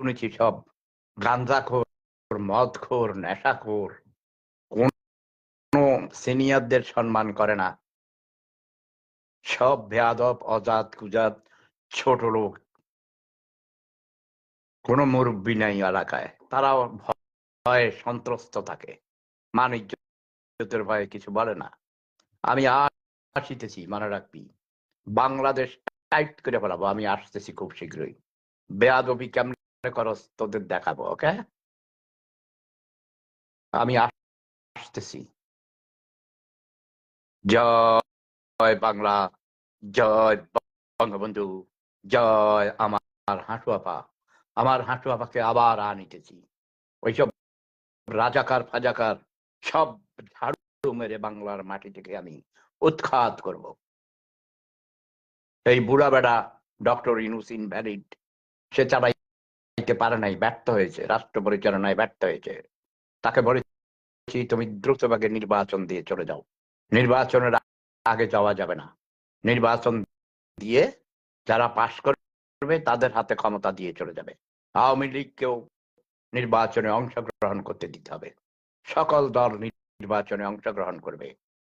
শুনেছি সব। গাঞ্জাখোর মদখোর, নেশাখোর, কোন সিনিয়রদের সম্মান করে না। সব বেয়াদব, অজাত, কুজাত, ছোট লোক। কোনো মুরব্বী নাই এলাকায়। তারাও ভয়ে সন্ত্রস্ত থাকে। মান ইজ্জতের ভয়ে কিছু বলে না। আমি আসিতেছি, মনে রাখবি। বাংলাদেশ টাইট করে ফেলাবো। আমি আসতেছি খুব শীঘ্রই। বেয়াদবি কেমনে করস তোদের দেখাবো, ওকে? আমি আসতেছি। জয় বাংলা, জয় বঙ্গবন্ধু, জয় আমার হাঁটু আপা। আমার হাঁটু আপাকে আবার আনিতেছি ওইসব রাজাকার ফাজাকার সব ঝাড়ু মেরে বাংলার মাটি থেকে আমি উৎখাত করব। এই বুড়া বেড়া ডক্টর ইনুস ইনভ্যালিড, সে চালাইতে পারে নাই, ব্যর্থ হয়েছে, রাষ্ট্র পরিচালনায় ব্যর্থ হয়েছে। তাকে বলেছি, তুমি দ্রুতভাবে নির্বাচন দিয়ে চলে যাও। নির্বাচনের আগে যাওয়া যাবে না। নির্বাচন দিয়ে যারা পাশ করবে, তাদের হাতে ক্ষমতা দিয়ে চলে যাবে। আওয়ামী লীগকেও নির্বাচনে অংশগ্রহণ করতে দিতে হবে। সকল দল নির্বাচনে অংশগ্রহণ করবে।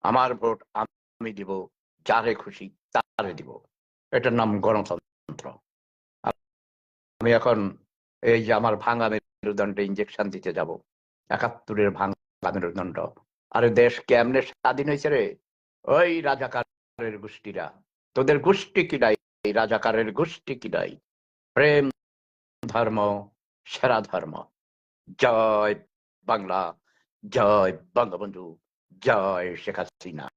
আমার ভোট আমি দিব, যারে খুশি তারে দিব। এটার নাম গণতন্ত্র। আমি এখন এই যে আমার ভাঙা মেরুদণ্ডে ইঞ্জেকশন দিতে যাব। একাত্তরের ভাঙা মেরুদণ্ড। আরে দেশ কেমনে স্বাধীন হয়েছে রে? ওই রাজাকারের গোষ্ঠীরা। তোদের গোষ্ঠী কি নাই? রাজাকারের গোষ্ঠী কি নাই? প্রেম ধর্ম, সেরা ধর্ম। জয় বাংলা, জয় বঙ্গবন্ধু, জয় শেখ হাসিনা।